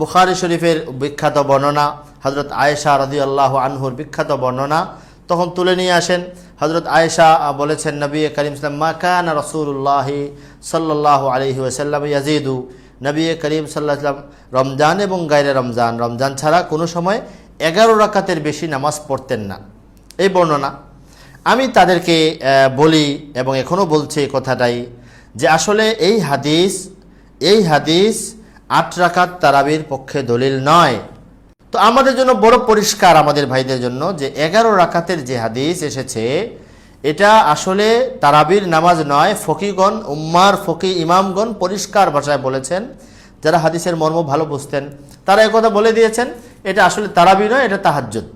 বুখারি শরীফের বিখ্যাত বর্ণনা হজরত আয়েশা রদি আল্লাহ আনহুর বিখ্যাত বর্ণনা, তখন তুলে নিয়ে আসেন। হজরত আয়েশা বলেছেন, নবী করিম সাল্লাম, মা কান রসুল্লাহ সাল্লাহ আলহি ওসাল্লাম ইয়াজিদু। নবী করিম সাল্লাহ সাল্লাম রমজান এবং গায়রে রমজান রমজান ছাড়া কোনো সময় এগারো রাকাতের বেশি নামাজ পড়তেন না। এই বর্ণনা। আমি তাদেরকে বলি এবং এখনও বলছি কথাটাই যে আসলে এই হাদিস এই হাদিস আট রাকাত তারাবির পক্ষে দলিল নয়। তো আমাদের জন্য বড় পরিষ্কার আমাদের ভাইদের জন্য যে এগারো রাকাতের যে হাদিস এসেছে, এটা আসলে তারাবির নামাজ নয়, ফকিগণ, উম্মার, ফকি ইমামগণ পরিষ্কার ভাষায় বলেছেন। যারা হাদিসের মর্ম ভালো বুঝতেন, তারা একথা বলে দিয়েছেন, এটা আসলে তারাবি নয়, এটা তাহাজ্জুদ।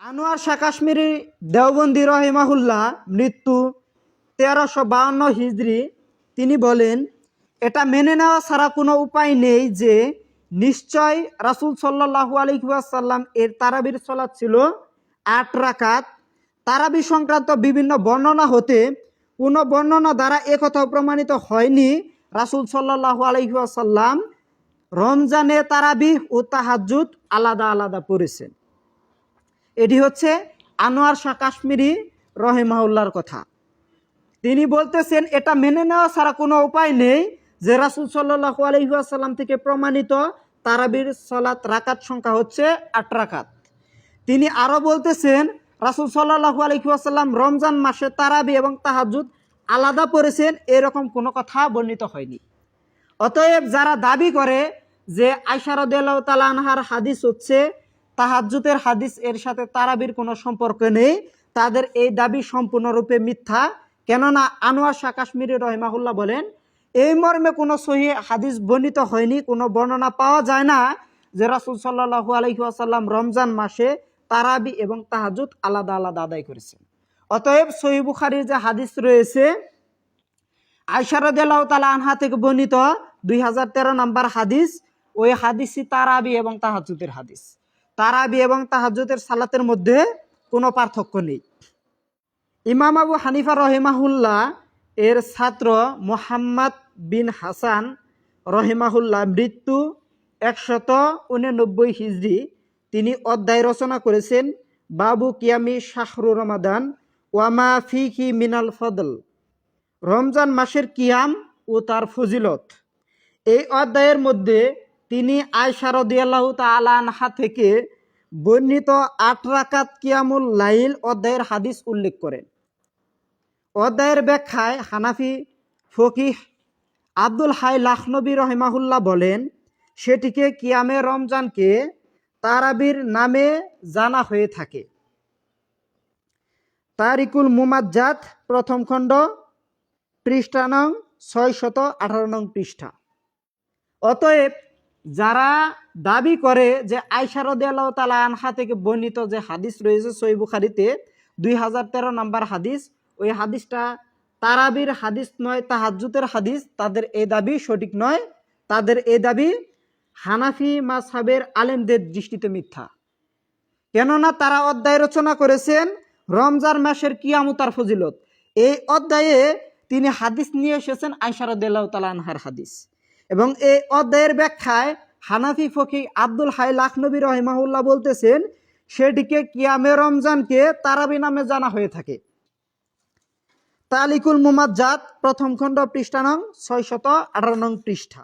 আনোয়ার শাহ কাশ্মীরি দেওবন্দি রহিমাহুল্লাহ মৃত্যু তেরোশো বাউন্ন হিজড়ি, তিনি বলেন এটা মেনে নেওয়া ছাড়া কোনো উপায় নেই যে নিশ্চয় রাসুল সাল্লাহু আলহিহাসাল্লাম এর তারাবির সলাৎ ছিল আট রাকাত। তারাবি সংক্রান্ত বিভিন্ন বর্ণনা হতে কোনো বর্ণনা দ্বারা একথাও প্রমাণিত হয়নি। রাসুল সাল্লাহু আলহিহাসাল্লাম রমজানে তারাবি ও তাহাজুদ আলাদা আলাদা পড়েছেন। এটি হচ্ছে আনোয়ার শাহ কাশ্মীরি রহেমাউল্লার কথা। তিনি বলতেছেন, এটা মেনে নেওয়া ছাড়া কোনো উপায় নেই যে রাসুল সাল্লাহ আলহিহাসাল্লাম থেকে প্রমাণিত তারাবির সলাৎ রাকাত সংখ্যা হচ্ছে আট রাকাত। তিনি আরও বলতেছেন, রাসুল সাল্লাহু আলহিহাসাল্লাম রমজান মাসে তারাবি এবং তাহাজুদ আলাদা পড়েছেন, এরকম কোনো কথা বর্ণিত হয়নি। অতএব যারা দাবি করে যে আইসারদাল্লাহ তালা আনহার হাদিস হচ্ছে তাহাজ্জুতের হাদিস, এর সাথে তারাবির কোনো সম্পর্ক নেই, তাদের এই দাবি সম্পূর্ণরূপে মিথ্যা। কেননা আনোয়ার শাহ কাশ্মীরি রহিমাহুল্লাহ বলেন এই মর্মে কোনো সহি হাদিস বর্ণিত হয়নি, কোনো বর্ণনা পাওয়া যায় না যে রাসুল সাল্লাহু আলহিহাসাল্লাম রমজান মাসে তারাবি এবং তাহাজুদ আলাদা আলাদা আদায় করেছেন। অতএব সহি বুখারির যে হাদিস রয়েছে আইসারদাল্লাহ তালা আনহা থেকে বর্ণিত দুই হাজার তেরো নম্বর হাদিস, ওই হাদিসই তারাবি এবং তাহাজুদের হাদিস। তারাবি এবং তাহাজুদের সালাতের মধ্যে কোনো পার্থক্য নেই। ইমাম আবু হানিফা রহিমাহুল্লাহ এর ছাত্র মোহাম্মদ বিন হাসান রহিমাহুল্লাহ মৃত্যু একশত উননব্বই হিজড়ি। তিনি অধ্যায় রচনা করেছেন, বাবু কিয়ামি শাহরু রমাদান ওয়ামা ফি কি মিনাল ফদল। রমজান মাসের কিয়াম ও তার ফজিলত। এই অধ্যায়ের মধ্যে তিনি আয়সারদিয়াল্লাহ তালানহা থেকে বর্ণিত আট রাকাত কিয়ামুল লাইল অধ্যায়ের হাদিস উল্লেখ করেন। অধ্যায়ের ব্যাখ্যায় হানাফি ফকিহ আব্দুল হাই লাখনবী রহমাহুল্লাহ বলেন, সেটিকে কিয়ামে রমজানকে তারাবির নামে জানা হয়ে থাকে। তারিকুল মুমাজ্জাদ প্রথম খণ্ড, পৃষ্ঠা নং ছয় শত আঠারো নং পৃষ্ঠা। অতএব যারা দাবি করে যে আইসারদাল্লাহ তালা আনহা থেকে বর্ণিত যে হাদিস রয়েছে সই বুখারিতে, দুই হাজার তেরো নাম্বার হাদিস ওই হাদিসটা তারাবির হাদিস নয় তাহাজুতের হাদিস। তাদের এ দাবি সঠিক নয়। তাদের এ দাবি হানাফি মাসাবের আলেমদের দৃষ্টিতে মিথ্যা। কেননা তারা অধ্যায় রচনা করেছেন রমজান মাসের কিয়ামতার ফজিলত। এই অধ্যায়ে তিনি হাদিস নিয়ে এসেছেন তালানহার হাদিস। এবং এই অধ্যায়ের ব্যাখ্যায় হানাফি ফকি আব্দুল হাই লাখনবী রহিমাহুল্লাহ বলতেছেন, সেটিকে কিয়ামে রমজানকে তারাবি নামে জানা হয়ে থাকে। তালিকুল মুমাজ্জাদ প্রথম খণ্ড পৃষ্ঠা নং ছয় শত আঠারো নং পৃষ্ঠা।